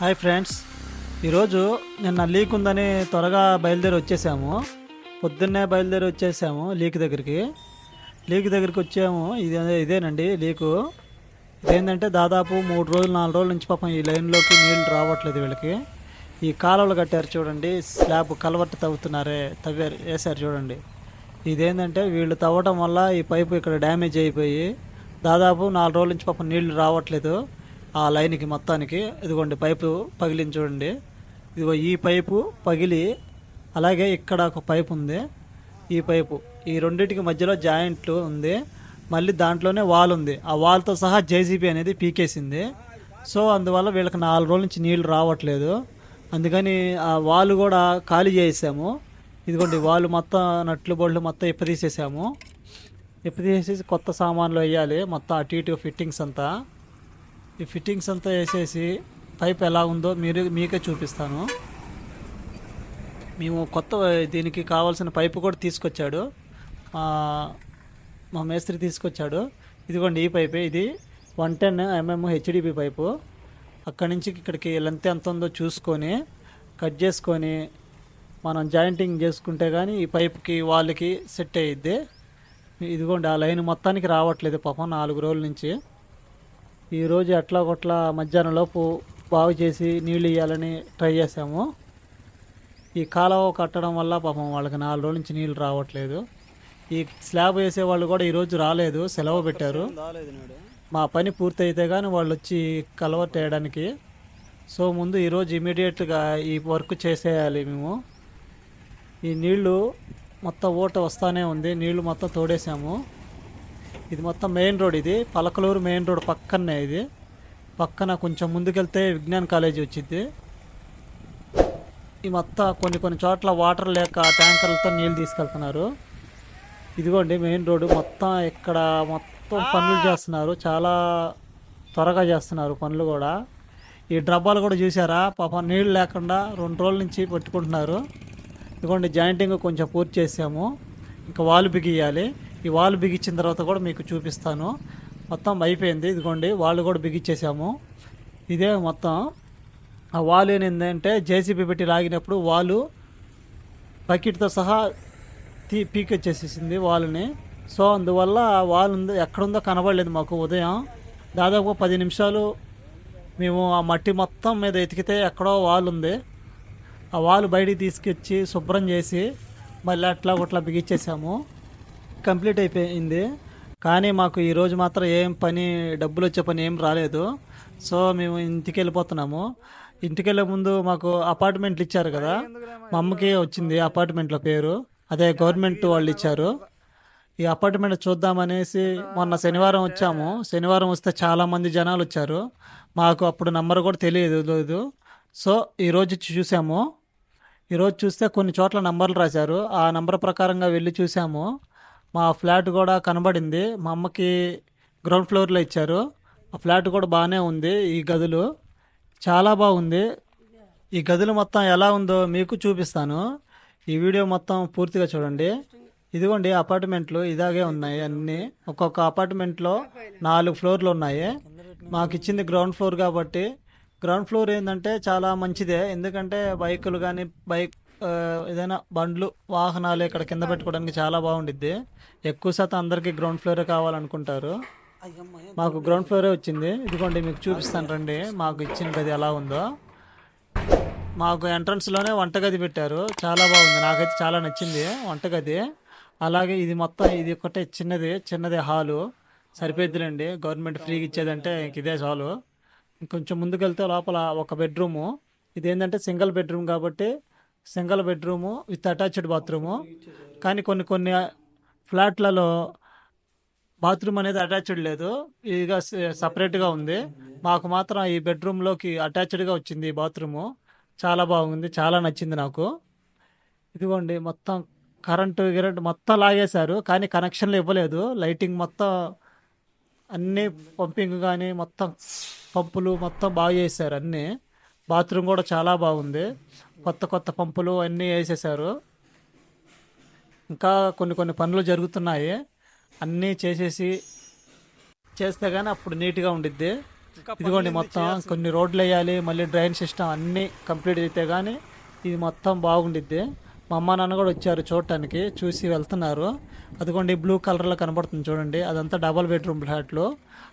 Hi friends. ఈరోజు నిన్న leak ఉందని త్వరగా బయలుదేరి వచ్చేసాము. పొద్దున్నే బయలుదేరి వచ్చేసాము లీక్ దగ్గరికి. లీక్ దగ్గరికి వచ్చాము ఇది ఇదేనండి లీకు. ఇదేంటంటే దాదాపు మూడు రోజులు నాలుగు రోజుల నుంచి పాపం ఈ లైన్లోకి నీళ్ళు రావట్లేదు వీళ్ళకి. ఈ కాలువలు కట్టారు చూడండి స్లాబ్ కలవట్టు తవ్వుతున్నారే తవ్వారు వేశారు చూడండి. ఇదేంటంటే వీళ్ళు తవ్వడం వల్ల ఈ పైపు ఇక్కడ డ్యామేజ్ అయిపోయి దాదాపు నాలుగు రోజుల నుంచి పాపం నీళ్ళు రావట్లేదు. ఆ లైన్కి మొత్తానికి ఇదిగోండి పైపు పగిలింది చూడండి. ఇదిగో ఈ పైపు పగిలి అలాగే ఇక్కడ ఒక పైపు ఉంది. ఈ పైపు ఈ రెండింటికి మధ్యలో జాయింట్లు ఉంది. మళ్ళీ దాంట్లోనే వాల్ ఉంది. ఆ వాల్తో సహా జేసీబీ అనేది పీకేసింది. సో అందువల్ల వీళ్ళకి నాలుగు రోజుల నుంచి నీళ్ళు రావట్లేదు. అందుకని ఆ వాల్ కూడా ఖాళీ చేసాము ఇదిగోండి వాళ్ళు మొత్తం నట్లు బొళ్ళు మొత్తం ఇప్పదీసేసాము. ఇప్పదీసేసి కొత్త సామాన్లు వేయాలి. మొత్తం అటు ఇటు ఫిట్టింగ్స్ అంతా. ఈ ఫిట్టింగ్స్ అంతా వేసేసి పైప్ ఎలా ఉందో మీరు మీకే చూపిస్తాను. మేము కొత్త దీనికి కావాల్సిన పైపు కూడా తీసుకొచ్చాడు. మా మేస్త్రి తీసుకొచ్చాడు. ఇదిగోండి ఈ పైపే ఇది one ten MM HDP pipe అక్కడి నుంచి ఇక్కడికి లెంత్ ఎంత ఉందో చూసుకొని కట్ చేసుకొని మనం జాయింటింగ్ చేసుకుంటే కానీ ఈ పైప్కి వాళ్ళకి సెట్ అయ్యిద్ది ఇదిగోండి ఆ లైన్ మొత్తానికి రావట్లేదు పాపం నాలుగు రోజుల నుంచి. ఈరోజు ఎట్లా కొట్లా మధ్యాహ్నం లోపు బాగు చేసి నీళ్ళు ఇవ్వాలని ట్రై చేసాము ఈ కాలువ కట్టడం వల్ల పాపం వాళ్ళకి నాలుగు రోజుల నుంచి నీళ్ళు రావట్లేదు. ఈ స్లాబ్ వేసే వాళ్ళు కూడా ఈరోజు రాలేదు సెలవు పెట్టారు. మా పని పూర్తయితే కానీ వాళ్ళు వచ్చి కలవర్ వేయడానికి సో ముందు ఈరోజు ఇమీడియట్గా ఈ వర్క్ చేసేయాలి మేము. ఈ నీళ్ళు మొత్తం ఓట వస్తానే ఉంది నీళ్ళు మొత్తం తోడేసాము ఇది మొత్తం మెయిన్ రోడ్ ఇది. పలకలూరు మెయిన్ రోడ్ పక్కనే ఇది. పక్కన కొంచెం ముందుకెళ్తే విజ్ఞాన్ కాలేజీ వచ్చింది ఈ మొత్తం కొన్ని కొన్ని చోట్ల వాటర్ లేక ట్యాంకర్లతో నీళ్ళు తీసుకెళ్తున్నారు. ఇదిగోండి మెయిన్ రోడ్డు. మొత్తం ఇక్కడ మొత్తం పనులు చేస్తున్నారు. చాలా త్వరగా చేస్తున్నారు పనులు కూడా. ఈ డబ్బాలు కూడా చూసారా పాపం నీళ్ళు లేకుండా రెండు రోజుల నుంచి పెట్టుకుంటున్నారు. ఇదిగోండి జాయింటింగ్ కొంచెం పూర్తి చేసాము. ఇంకా వాల్ బిగియాలి. ఈ వాల్ బిగించిన తర్వాత కూడా మీకు చూపిస్తాను. మొత్తం అయిపోయింది. ఇదిగోండి వాళ్ళు కూడా బిగించేసాము ఇదే మొత్తం. ఆ వాల్ ఏంటంటే జేసీబీ పెట్టి లాగినప్పుడు వాలు బకెట్తో సహా తీ పీకొచ్చేసేసింది వాళ్ళని. సో అందువల్ల వాళ్ళు ఎక్కడుందో కనబడలేదు మాకు ఉదయం. దాదాపు పది నిమిషాలు మేము ఆ మట్టి మొత్తం మీద ఎతికితే ఎక్కడో వాల్ ఉంది ఆ వాల్ బయటికి తీసుకొచ్చి శుభ్రం చేసి మళ్ళీ అట్లా అట్లా బిగించేసాము కంప్లీట్ అయిపోయింది. కానీ మాకు ఈరోజు మాత్రం ఏం పని డబ్బులు వచ్చే పని ఏం రాలేదు. సో మేము ఇంటికి వెళ్ళిపోతున్నాము ఇంటికి వెళ్ళే ముందు మాకు అపార్ట్మెంట్లు ఇచ్చారు కదా. మా అమ్మకి వచ్చింది అపార్ట్మెంట్లో పేరు. అదే గవర్నమెంట్ వాళ్ళు ఇచ్చారు. ఈ అపార్ట్మెంట్ చూద్దామనేసి మొన్న శనివారం వచ్చాము. శనివారం వస్తే చాలామంది జనాలు వచ్చారు. మాకు అప్పుడు నంబర్ కూడా తెలియదు లేదు సో ఈరోజు చూసాము. ఈరోజు చూస్తే కొన్ని చోట్ల నంబర్లు రాశారు. ఆ నంబర్ ప్రకారంగా వెళ్ళి చూసాము. మా ఫ్లాట్ కూడా కనబడింది. మా అమ్మకి గ్రౌండ్ ఫ్లోర్లో ఇచ్చారు. ఆ ఫ్లాట్ కూడా బాగానే ఉంది ఈ గదులు. చాలా బాగుంది. ఈ గదులు మొత్తం ఎలా ఉందో మీకు చూపిస్తాను. ఈ వీడియో మొత్తం పూర్తిగా చూడండి. ఇదిగోండి అపార్ట్మెంట్లు ఇలాగే ఉన్నాయి అన్నీ. ఒక్కొక్క అపార్ట్మెంట్లో నాలుగు ఫ్లోర్లు ఉన్నాయి. మాకు ఇచ్చింది గ్రౌండ్ ఫ్లోర్ కాబట్టి. గ్రౌండ్ ఫ్లోర్ ఏంటంటే చాలా మంచిదే. ఎందుకంటే బైకులు కానీ బైక్ ఏదైనా బండ్లు వాహనాలు ఇక్కడ కింద పెట్టుకోవడానికి చాలా బాగుండిద్ది. ఎక్కువ శాతం అందరికీ గ్రౌండ్ ఫ్లోరే కావాలనుకుంటారు. మాకు గ్రౌండ్ ఫ్లోరే వచ్చింది. ఇదిగోండి మీకు చూపిస్తాను రండి. మాకు ఇచ్చిన గది ఎలా ఉందో. మాకు ఎంట్రన్స్లోనే వంటగది పెట్టారు. చాలా బాగుంది. నాకైతే చాలా నచ్చింది వంటగది. అలాగే ఇది మొత్తం ఇది ఒకటే చిన్నది చిన్నది హాలు. సరిపోద్దులండి గవర్నమెంట్ ఫ్రీగా ఇచ్చేదంటే ఇంక ఇదే చాలు. ఇంకొంచెం ముందుకెళ్తే లోపల ఒక బెడ్రూము. ఇది ఏంటంటే సింగిల్ బెడ్రూమ్ కాబట్టి single bedroom with attached bathroom. కానీ కొన్ని కొన్ని ఫ్లాట్లలో బాత్రూమ్ అనేది అటాచ్డ్ లేదు. ఇక సపరేట్గా ఉంది. మాకు మాత్రం ఈ బెడ్రూమ్లోకి అటాచ్డ్గా వచ్చింది ఈ బాత్రూము. చాలా బాగుంది చాలా నచ్చింది నాకు. ఇదిగోండి మొత్తం కరెంటు గిరెంట్ మొత్తం లాగేశారు. కానీ కనెక్షన్లు ఇవ్వలేదు. లైటింగ్ మొత్తం అన్నీ పంపింగ్ కానీ మొత్తం పంపులు మొత్తం బాగు చేశారు అన్నీ. బాత్రూమ్ కూడా చాలా బాగుంది. కొత్త కొత్త పంపులు అన్నీ వేసేసారు ఇంకా కొన్ని కొన్ని పనులు జరుగుతున్నాయి. అన్నీ చేసేసి చేస్తే కానీ అప్పుడు నీట్గా ఉండిద్ది. ఇదిగోండి మొత్తం కొన్ని రోడ్లు వేయాలి మళ్ళీ డ్రైన్ సిస్టమ్ అన్నీ కంప్లీట్ అయితే కానీ ఇది మొత్తం బాగుండిద్ది. మా అమ్మ నాన్న కూడా వచ్చారు చూడటానికి చూసి వెళ్తున్నారు. అదిగోండి బ్లూ కలర్లో కనబడుతుంది చూడండి. అదంతా డబల్ బెడ్రూమ్ ఫ్లాట్లు.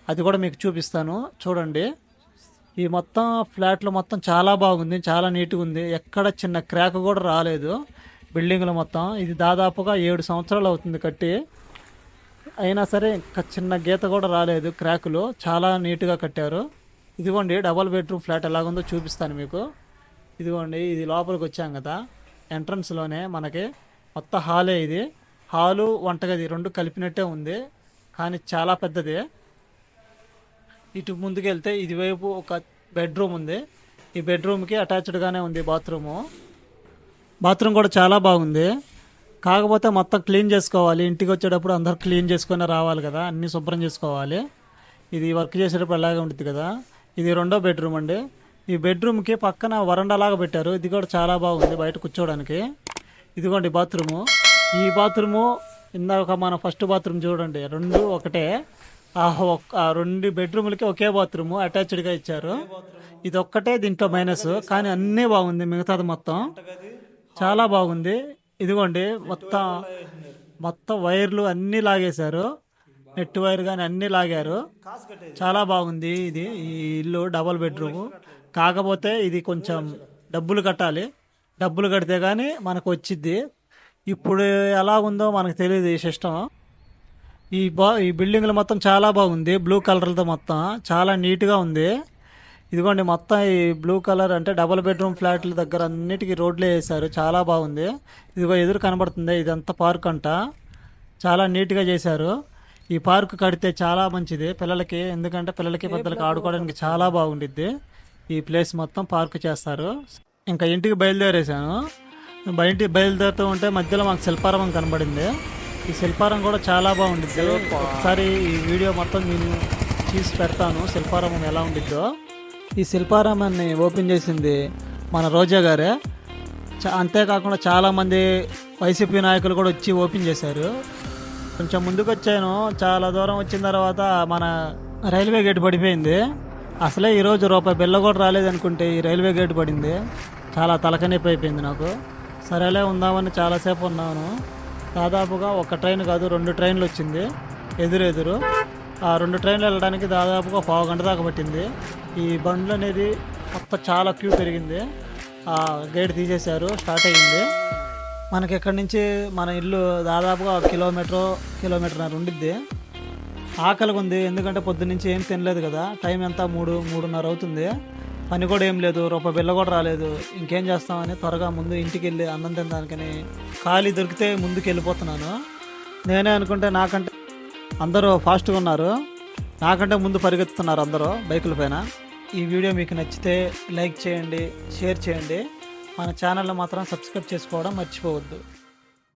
అది కూడా మీకు చూపిస్తాను. చూడండి. ఈ మొత్తం ఫ్లాట్లు మొత్తం చాలా బాగుంది చాలా నీట్గా ఉంది. ఎక్కడ చిన్న క్రాక్ కూడా రాలేదు బిల్డింగ్లు మొత్తం. ఇది దాదాపుగా ఏడు సంవత్సరాలు అవుతుంది కట్టి. అయినా సరే చిన్న గీత కూడా రాలేదు క్రాకులు. చాలా నీట్గా కట్టారు. ఇదిగోండి డబల్ బెడ్రూమ్ ఫ్లాట్ ఎలాగుందో చూపిస్తాను మీకు. ఇదిగోండి ఇది లోపలికి వచ్చాం కదా. ఎంట్రన్స్లోనే మనకి మొత్తం హాలే ఇది. హాలు వంటగది రెండు కలిపినట్టే ఉంది. కానీ చాలా పెద్దది. ఇటు ముందుకెళ్తే ఇదివైపు ఒక బెడ్రూమ్ ఉంది. ఈ బెడ్రూమ్కి అటాచ్డ్గానే ఉంది బాత్రూము. బాత్రూమ్ కూడా చాలా బాగుంది. కాకపోతే మొత్తం క్లీన్ చేసుకోవాలి. ఇంటికి వచ్చేటప్పుడు అందరు క్లీన్ చేసుకొని రావాలి కదా. అన్నీ శుభ్రం చేసుకోవాలి. ఇది వర్క్ చేసేటప్పుడు అలాగే ఉంటుంది కదా. ఇది రెండో బెడ్రూమ్ అండి. ఈ బెడ్రూమ్కి పక్కన వరండా లాగా పెట్టారు. ఇది కూడా చాలా బాగుంది బయట కూర్చోవడానికి. ఇదిగోండి బాత్రూము. ఈ బాత్రూము ఇందాక మన ఫస్ట్ బాత్రూమ్ చూడండి. రెండు ఒకటే. ఆ రెండు బెడ్రూమ్లకి ఒకే బాత్రూమ్ అటాచ్డ్గా ఇచ్చారు. ఇది ఒక్కటే దీంట్లో మైనస్ కానీ అన్నీ బాగుంది మిగతాది మొత్తం. చాలా బాగుంది. ఇదిగోండి మొత్తం మొత్తం వైర్లు అన్నీ లాగేశారు. నెట్ వైర్ కానీ అన్నీ లాగారు. చాలా బాగుంది ఇది ఈ ఇల్లు డబల్ బెడ్రూమ్. కాకపోతే ఇది కొంచెం డబ్బులు కట్టాలి. డబ్బులు కడితే కానీ మనకు వచ్చిద్ది. ఇప్పుడు ఎలా ఉందో మనకు తెలియదు ఈ సిస్టమ్. ఈ బా ఈ బిల్డింగ్లు మొత్తం చాలా బాగుంది. బ్లూ కలర్తో మొత్తం. చాలా నీట్గా ఉంది. ఇదిగోండి మొత్తం ఈ బ్లూ కలర్ అంటే డబుల్ బెడ్రూమ్ ఫ్లాట్ల దగ్గర అన్నిటికీ రోడ్లే వేశారు. చాలా బాగుంది. ఇదిగో ఎదురు కనబడుతుంది. ఇదంతా పార్క్ అంట. చాలా నీట్గా చేశారు. ఈ పార్క్ కడితే చాలా మంచిది పిల్లలకి. ఎందుకంటే పిల్లలకి పెద్దలకి ఆడుకోవడానికి చాలా బాగుండిద్ది. ఈ ప్లేస్ మొత్తం పార్క్ చేస్తారు. ఇంకా ఇంటికి బయలుదేరేసాను బయటికి బయలుదేరుతూ ఉంటే మధ్యలో మాకు శిల్పారామం కనబడింది. ఈ శిల్పారం కూడా చాలా బాగుండిద్ది. ఒకసారి ఈ వీడియో మొత్తం నేను తీసి పెడతాను. శిల్పారామం ఎలా ఉండిద్దో. ఈ శిల్పారామాన్ని ఓపెన్ చేసింది మన రోజా గారే. చ- అంతేకాకుండా చాలామంది వైసీపీ నాయకులు కూడా వచ్చి ఓపెన్ చేశారు. కొంచెం ముందుకు వచ్చాను చాలా దూరం వచ్చిన తర్వాత మన రైల్వే గేట్ పడిపోయింది. అసలే ఈరోజు రూపాయి బిల్ల కూడా రాలేదనుకుంటే ఈ రైల్వే గేట్ పడింది. చాలా తలకనొప్పి అయిపోయింది నాకు. సరేలే ఉందామని చాలాసేపు ఉన్నాను. దాదాపుగా ఒక ట్రైన్ కాదు రెండు ట్రైన్లు వచ్చింది. ఎదురెదురు. ఆ రెండు ట్రైన్లు వెళ్ళడానికి దాదాపుగా పావు గంట దాకా పట్టింది. ఈ బండ్లు అనేది మొత్తం చాలా క్యూ పెరిగింది. ఆ గేట్ తీసేశారు స్టార్ట్ అయ్యింది. మనకి ఎక్కడి నుంచి మన ఇల్లు దాదాపుగా ఒక కిలోమీటర్ కిలోమీటర్న్నర ఉండిద్ది. ఆకలిగా ఉంది ఎందుకంటే పొద్దున్నుంచి ఏం తినలేదు కదా. టైం ఎంత? మూడు మూడున్నర అవుతుంది. పని కూడా ఏం లేదు రూపాయి బిల్ల కూడా రాలేదు. ఇంకేం చేస్తామని త్వరగా ముందు ఇంటికి వెళ్ళి అన్నం తినడానికని ఖాళీ దొరికితే ముందుకు వెళ్ళిపోతున్నాను నేనే అనుకుంటే నాకంటే అందరూ ఫాస్ట్గా ఉన్నారు. నాకంటే ముందు పరిగెత్తుతున్నారు అందరూ బైకుల పైన. ఈ వీడియో మీకు నచ్చితే లైక్ చేయండి షేర్ చేయండి. మన ఛానల్ని మాత్రం సబ్స్క్రైబ్ చేసుకోవడం మర్చిపోవద్దు.